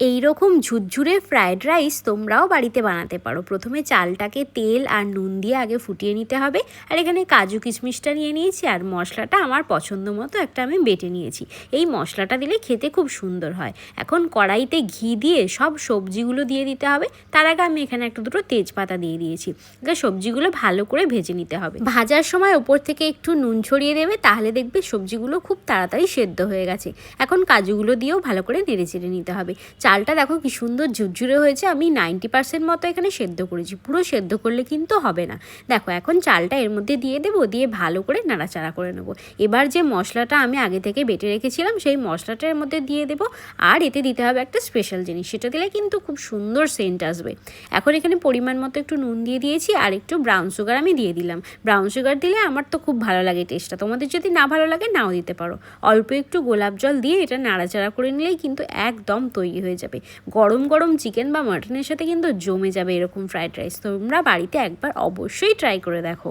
এই রকম ঝুরঝুরে ফ্রায়েড রাইস তোমরাও বাড়িতে বানাতে পারো। প্রথমে চালটাকে তেল আর নুন দিয়ে আগে ফুটিয়ে নিতে হবে। আর এখানে কাজু কিশমিশটা নিয়ে নিয়েছি আর মশলাটা আমার পছন্দ মতো একটা আমি বেটে নিয়েছি। এই মশলাটা দিলে খেতে খুব সুন্দর হয়। এখন কড়াইতে ঘি দিয়ে সব সবজিগুলো দিয়ে দিতে হবে। তার আগে আমি এখানে একটা দুটো তেজপাতা দিয়ে দিয়েছি। সবজিগুলো ভালো করে ভেজে নিতে হবে। ভাজার সময় ওপর থেকে একটু নুন ছড়িয়ে দেবে, তাহলে দেখবে সবজিগুলো খুব তাড়াতাড়ি সেদ্ধ হয়ে গেছে। এখন কাজুগুলো দিয়েও ভালো করে নেড়ে চেড়ে নিতে হবে। চালটা দেখো কি সুন্দর ঝুরঝুরে হয়েছে, আমি নাইনটি পার্সেন্ট মতো এখানে সেদ্ধ করেছি। পুরো সেদ্ধ করলে কিন্তু হবে না। দেখো, এখন চালটা এর মধ্যে দিয়ে দেবো, দিয়ে ভালো করে নাড়াচাড়া করে নেব। এবার যে মশলাটা আমি আগে থেকে বেটে রেখেছিলাম, সেই মশলাটা এর মধ্যে দিয়ে দেবো। আর এতে দিতে হবে একটা স্পেশাল জিনিস, সেটা দিলে কিন্তু খুব সুন্দর সেন্ট আসবে। এখন এখানে পরিমাণ মতো একটু নুন দিয়ে দিয়েছি, আর একটু ব্রাউন সুগার আমি দিয়ে দিলাম। ব্রাউন সুগার দিলে আমার তো খুব ভালো লাগে টেস্টটা তোমাদের যদি না ভালো লাগে, নাও দিতে পারো। অল্প একটু গোলাপ জল দিয়ে এটা নাড়াচাড়া করে নিলেই কিন্তু একদম তৈরি যাবে। গরম গরম চিকেন বা মাটনের সাথে কিন্তু জমে যাবে এরকম ফ্রায়েড রাইস তোমরা বাড়িতে একবার অবশ্যই ট্রাই করে দেখো।